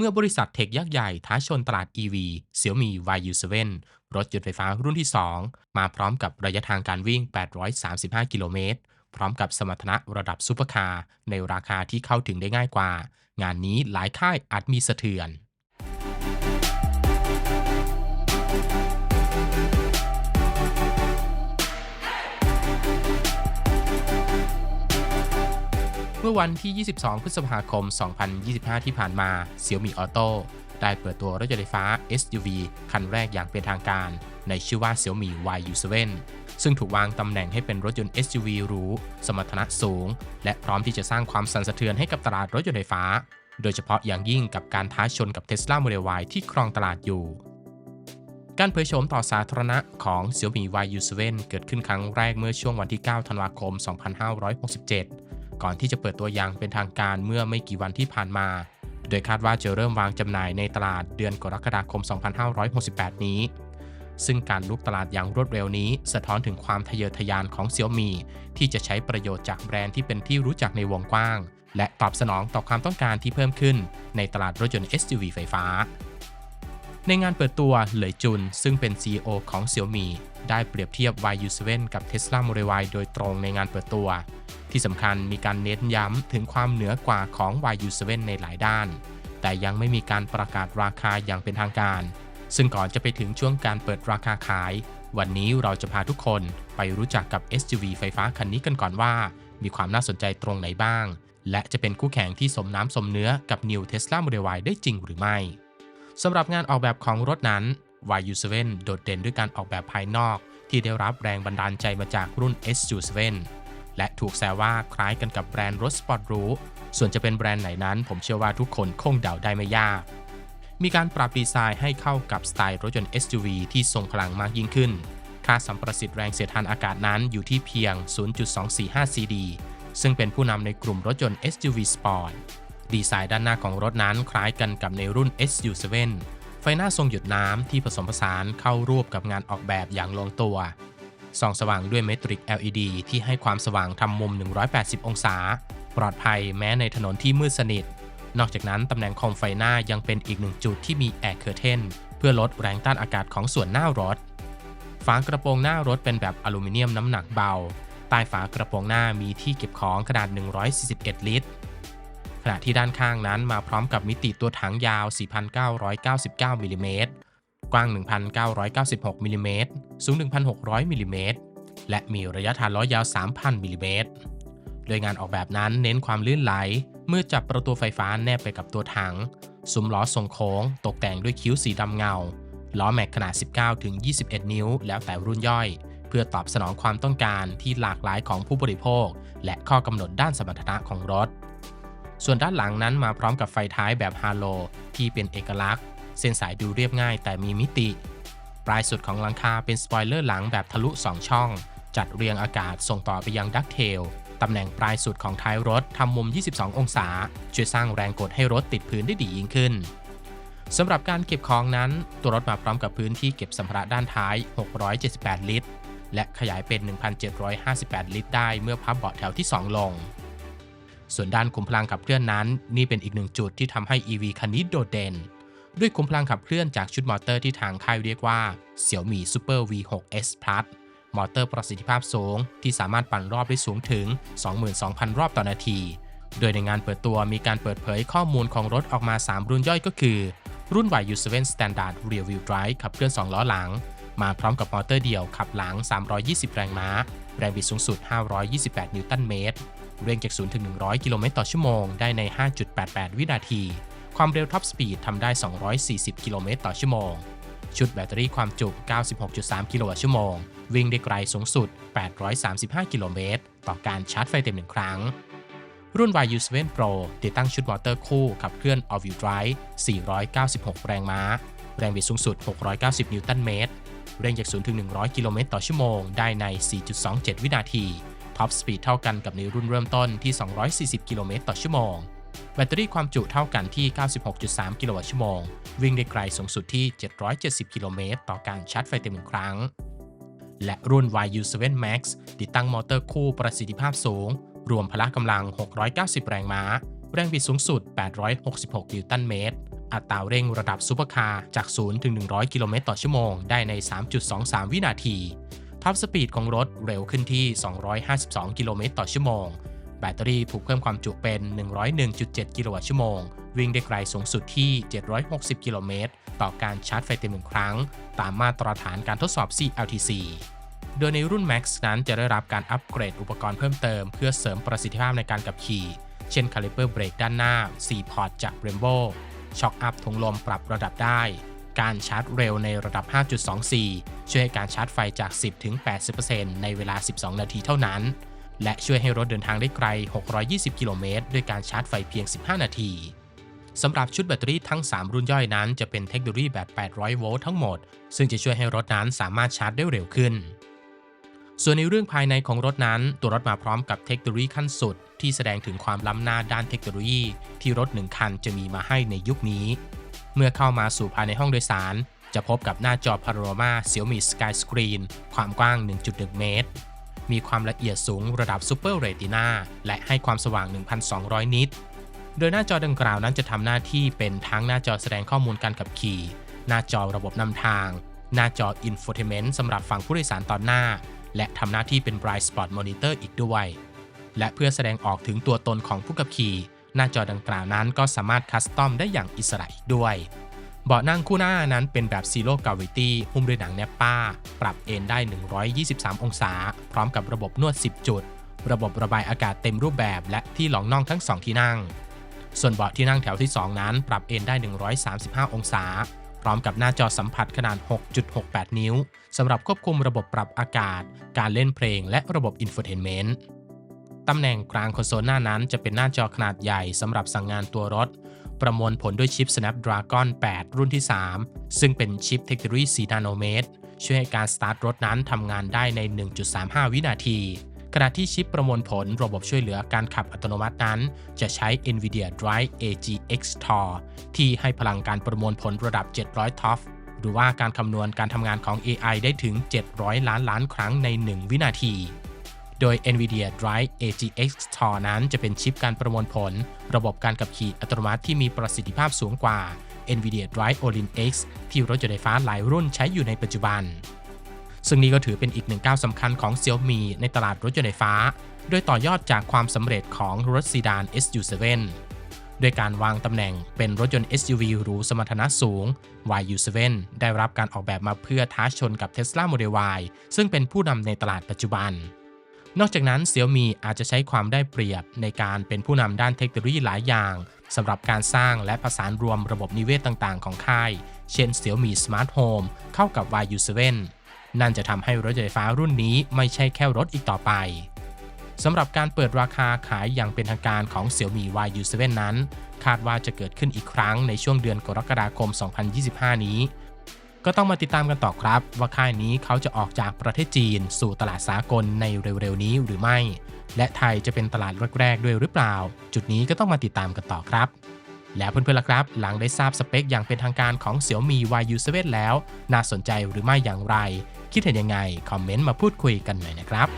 เมื่อบริษัทเทคยักษ์ใหญ่ท้าชนตลาด EV Xiaomi YU7 รถยนต์ไฟฟ้ารุ่นที่ 2 มาพร้อมกับระยะทางการวิ่ง 835 กิโลเมตร พร้อมกับสมรรถนะระดับซูเปอร์คาร์ในราคาที่เข้าถึงได้ง่ายกว่า งานนี้หลายค่ายอาจมีสะเทือน มื่อวันที่ 22 พฤษภาคม 2025 ที่ผ่านมา Xiaomi Auto ได้เปิดตัวรถยนต์ไฟฟ้า SUV คันแรกอย่างเป็นทางการ ในชื่อว่า Xiaomi YU7 ซึ่งถูกวางตำแหน่งให้เป็นรถยนต์ SUV หรู สมรรถนะสูง และพร้อมที่จะสร้างความสั่นสะเทือนให้กับตลาดรถยนต์ไฟฟ้า โดยเฉพาะอย่างยิ่งกับการท้าชนกับ Tesla Model Y ที่ครองตลาดอยู่ การเผยโฉมต่อสาธารณะของ Xiaomi YU7 เกิดขึ้นครั้งแรกเมื่อช่วงวันที่ 9 ธันวาคม 2567 ก่อนที่จะเปิดตัวอย่างเป็นทางการเมื่อไม่กี่วันที่ผ่านมา โดยคาดว่าจะเริ่มวางจำหน่ายในตลาดเดือนกรกฎาคม 2568 นี้ ซึ่งการลุกตลาดอย่างรวดเร็วนี้ สะท้อนถึงความทะเยอทะยานของ Xiaomi ที่จะใช้ประโยชน์จากแบรนด์ที่เป็นที่รู้จักในวงกว้าง และตอบสนองต่อความต้องการที่เพิ่มขึ้น ในตลาดรถยนต์ SUV ไฟฟ้าในงานเปิดตัว เหลยจุน ซึ่งเป็น CEO ของ Xiaomi ได้เปรียบเทียบ YU7 กับ Tesla Model Y โดยตรงในงานเปิดตัว ที่สำคัญมีการเน้นย้ำถึงความเหนือกว่าของ YU7 ในหลายด้าน แต่ยังไม่มีการประกาศราคาอย่างเป็นทางการ ซึ่งก่อนจะไปถึงช่วงการเปิดราคาขาย วันนี้เราจะพาทุกคนไปรู้จักกับ SUV ไฟฟ้าคันนี้กันก่อนว่า มีความน่าสนใจตรงไหนบ้าง และจะเป็นคู่แข่งที่สมน้ำสมเนื้อกับ New Tesla Model Y ได้จริงหรือไม่สำหรับงานออกแบบของรถนั้น YU7 โดดเด่นด้วยการออกแบบภายนอก ที่ได้รับแรงบันดาลใจมาจากรุ่น SU7 และถูกแซวว่าคล้ายกันกับแบรนด์รถสปอร์ตรูส่วนจะเป็นแบรนด์ไหนนั้น ผมเชื่อว่าทุกคนคงเดาได้ไม่ยาก มีการปรับดีไซน์ให้เข้ากับสไตล์รถยนต์ SUV ที่ทรงพลังมากยิ่งขึ้น ค่าสัมประสิทธิ์แรงเสียดทานอากาศนั้นอยู่ที่เพียง 0.245 CD ซึ่งเป็นผู้นำในกลุ่มรถยนต์ SUV Sport ดีไซน์ด้านหน้าของรถนั้นคล้ายกันกับในรุ่น SU7 ไฟหน้าทรงหยุดน้ำที่ผสมผสานเข้ารูปกับงานออกแบบอย่างลงตัว ส่องสว่างด้วยเมตริก LED ที่ให้ความสว่างทำมุม 180 องศา ปลอดภัยแม้ในถนนที่มืดสนิท นอกจากนั้นตำแหน่งโคมไฟหน้ายังเป็นอีกหนึ่งจุดที่มีแอร์เคอร์เทนเพื่อลดแรงต้านอากาศของส่วนหน้ารถ ฝากระโปรงหน้ารถเป็นแบบอลูมิเนียมน้ำหนักเบา ใต้ฝากระโปรงหน้ามีที่เก็บของขนาด 141 ลิตร ขณะที่ด้านข้างนั้นมาพร้อมกับมิติตัวถังยาว 4,999มิลลิเมตร กว้าง 1,996มิลลิเมตรสูง 1,600มิลลิเมตรและมีระยะฐานล้อยาว 3,000มิลลิเมตรโดยงานออกแบบนั้นเน้นความลื่นไหล เมื่อจับประตูไฟฟ้าแนบไปกับตัวถังซุ้มล้อทรงโค้ง ตกแต่งด้วยคิ้วสีดำเงา ล้อแม็กขนาด 19ถึง21 นิ้ว แล้วแต่รุ่นย่อย เพื่อตอบสนองความต้องการที่หลากหลายของผู้บริโภค และข้อกำหนดด้านสมรรถนะของรถ ส่วนด้านหลังนั้นมาพร้อมกับไฟท้ายแบบฮาโลที่เป็นเอกลักษณ์ เส้นสายดูเรียบง่ายแต่มีมิติ ปลายสุดของหลังคาเป็นสปอยเลอร์หลังแบบทะลุ 2 ช่อง จัดเรียงอากาศส่งต่อไปยังดักเทลตำแหน่งปลายสุดของท้ายรถทำมุม 22 องศา ช่วยสร้างแรงกดให้รถติดพื้นได้ดียิ่งขึ้นสำหรับการเก็บของนั้น ตัวรถมาพร้อมกับพื้นที่เก็บสัมภาระด้านท้าย 678 ลิตร และขยายเป็น 1,758 ลิตร ได้เมื่อพับเบาะแถวที่ 2 ลง ส่วนด้านขุมพลังขับเคลื่อนนั้น นี่เป็นอีกหนึ่งจุดที่ทำให้ EV คันนี้โดดเด่น ด้วยขุมพลังขับเคลื่อนจากชุดมอเตอร์ที่ทางค่ายเรียกว่า Xiaomi Super V6S Plus มอเตอร์ประสิทธิภาพสูง ที่สามารถปั่นรอบได้สูงถึง 22,000 รอบต่อนาที โดยในงานเปิดตัวมีการเปิดเผยข้อมูลของรถออกมา 3 รุ่นย่อยก็คือ รุ่น YU7 Standard Rear Wheel Drive ขับเคลื่อน 2 ล้อหลัง มาพร้อมกับมอเตอร์เดี่ยวขับหลัง 320 แรงม้า แรงบิดสูงสุด 528 นิวตันเมตร เร่งจาก 0 ถึง 100 กิโลเมตรต่อชั่วโมง ได้ใน 5.88 วินาที ความเร็วท็อปสปีดทำได้ 240 กิโลเมตรต่อชั่วโมง ชุดแบตเตอรี่ความจุ 96.3 กิโลวัตต์ชั่วโมง วิ่งได้ไกลสูงสุด 835 กิโลเมตร ต่อการชาร์จไฟเต็มหนึ่งครั้ง รุ่น YU7 Pro ติดตั้งชุดมอเตอร์คู่ขับเคลื่อน All-Wheel Drive 496 แรงม้า แรงบิดสูงสุด 690 นิวตันเมตร เร่งจาก 0 ถึง 100 กิโลเมตรต่อชั่วโมง ได้ใน 4.27 วินาที ท็อปสปีดเท่ากันกับในรุ่นเริ่มต้นที่ 240 กิโลเมตรต่อชั่วโมง แบตเตอรี่ความจุเท่ากันที่ 96.3 กิโลวัตต์ชั่วโมง วิ่งได้ไกลสูงสุดที่ 770 กิโลเมตร ต่อการชาร์จไฟเต็มหนึ่งครั้ง และรุ่น YU7 Max ติดตั้งมอเตอร์คู่ประสิทธิภาพสูง รวมพละกำลัง 690 แรงม้า แรงบิดสูงสุด 866 นิวตันเมตร อัตราเร่งระดับซูเปอร์คาร์จาก 0 ถึง 100 กิโลเมตรต่อชั่วโมง ได้ใน 3.23 วินาทีท็อปสปีดของรถเร็วขึ้นที่ 252 กิโลเมตรต่อชั่วโมง แบตเตอรี่ถูกเพิ่มความจุเป็น 101.7 กิโลวัตต์ชั่วโมง วิ่งได้ไกลสูงสุดที่ 760 กิโลเมตร ต่อการชาร์จไฟเต็มหนึ่งครั้ง ตามมาตรฐานการทดสอบ CLTC โดยในรุ่น Max นั้นจะได้รับการอัปเกรดอุปกรณ์เพิ่มเติม เพื่อเสริมประสิทธิภาพในการขับขี่ เช่นคาลิเปอร์เบรกด้านหน้า 4 พอร์ตจาก Brembo ช็อคอัพถุงลมปรับระดับได้ การชาร์จเร็วในระดับ 5.24 ช่วยให้การชาร์จไฟจาก 10ถึง80%ในเวลา 12 นาทีเท่านั้น และช่วยให้รถเดินทางได้ไกล 620 กิโลเมตรด้วยการชาร์จไฟเพียง 15 นาทีสำหรับชุดแบตเตอรี่ทั้ง 3 รุ่นย่อยนั้นจะเป็นเทคโนโลยีแบบ 800 โวลต์ทั้งหมด ซึ่งจะช่วยให้รถนั้นสามารถชาร์จได้เร็วขึ้น ส่วนในเรื่องภายในของรถนั้น ตัวรถมาพร้อมกับเทคโนโลยีขั้นสุด ที่แสดงถึงความล้ำหน้าด้านเทคโนโลยี ที่รถหนึ่งคันจะมีมาให้ในยุคนี้ เมื่อเข้ามาสู่ภายในห้องโดยสาร จะพบกับหน้าจอพาโนรามา Xiaomi Sky Screen ความกว้าง 1.1 เมตร มีความละเอียดสูงระดับ Super Retina และให้ความสว่าง 1,200 นิต โดยหน้าจอดังกล่าวนั้นจะทำหน้าที่เป็นทั้งหน้าจอแสดงข้อมูลการขับขี่ หน้าจอระบบนำทาง หน้าจอ Infotainment สำหรับฝั่งผู้โดยสารตอนหน้า และทำหน้าที่เป็น Bright Spot Monitor อีกด้วย และเพื่อแสดงออกถึงตัวตนของผู้ขับขี่ หน้าจอดังกล่าวนั้นก็สามารถคัสตอมได้อย่างอิสระอีกด้วย เบาะนั่งคู่หน้านั้นเป็นแบบ Zero Gravity หุ้มด้วยหนังแนปป้า ปรับเอนได้ 123 องศา พร้อมกับระบบนวด 10 จุด ระบบระบายอากาศเต็มรูปแบบและที่หลองน่องทั้ง 2 ที่นั่ง ส่วนเบาะที่นั่งแถวที่ 2 นั้น ปรับเอนได้ 135 องศา พร้อมกับหน้าจอสัมผัสขนาด 6.68 นิ้วสำหรับควบคุมระบบปรับอากาศ การเล่นเพลง และระบบอินโฟเทนเมนต์ตำแหน่งกลางคอนโซลหน้านั้นจะเป็นหน้าจอขนาดใหญ่สำหรับสั่งงานตัวรถ ประมวลผลด้วยชิป Snapdragon 8 รุ่นที่ 3 ซึ่งเป็นชิปเทคโนโลยี4นาโนเมตร ช่วยให้การสตาร์ทรถนั้นทำงานได้ใน 1.35 วินาที ขณะที่ชิปประมวลผลระบบช่วยเหลือการขับอัตโนมัตินั้น จะใช้ NVIDIA Drive AGX TOR ที่ให้พลังการประมวลผลระดับ 700 TOF หรือว่าการคำนวณการทำงานของ AI ได้ถึง 700 ล้านล้านครั้งใน 1 วินาที โดย NVIDIA Drive AGX TOR นั้นจะเป็นชิปการประมวลผล ระบบการขับขี่อัตโนมัติที่มีประสิทธิภาพสูงกว่า NVIDIA Drive Orin X ที่รถยนต์ไฟฟ้าหลายรุ่นใช้อยู่ในปัจจุบัน ซึ่งนี่ก็ถือเป็นอีกหนึ่งก้าวสำคัญของ Xiaomi ในตลาดรถยนต์ไฟฟ้า โดยต่อยอดจากความสำเร็จของรถซีดาน SU7 โดยการวางตำแหน่งเป็นรถยนต์ SUV หรูสมรรถนะสูง YU7 ได้รับการออกแบบมาเพื่อท้าชนกับ Tesla Model Y ซึ่งเป็นผู้นำในตลาดปัจจุบัน นอกจากนั้น Xiaomi อาจจะใช้ความได้เปรียบในการเป็นผู้นำด้านเทคโนโลยีหลายอย่างสำหรับการสร้างและผสานรวมระบบนิเวศต่างๆ ของค่าย เช่น Xiaomi Smart Home เข้ากับ YU7 นั่นจะทำให้รถไฟฟ้ารุ่นนี้ไม่ใช่แค่รถอีกต่อไปสำหรับการเปิดราคาขายอย่างเป็นทางการของ Xiaomi YU7 นั้น คาดว่าจะเกิดขึ้นอีกครั้งในช่วงเดือนกรกฎาคม 2025 นี้ ก็ต้องมาติดตามกันต่อครับ ว่าค่ายนี้เขาจะออกจากประเทศจีน สู่ตลาดสากลในเร็วๆนี้หรือไม่ และไทยจะเป็นตลาดแรกๆด้วยหรือเปล่า จุดนี้ก็ต้องมาติดตามกันต่อครับ แล้วเพื่อนๆล่ะครับ หลังได้ทราบสเปคอย่างเป็นทางการของ Xiaomi YU7 แล้ว น่าสนใจหรือไม่อย่างไร คิดเห็นยังไง คอมเมนต์มาพูดคุยกันหน่อยนะครับ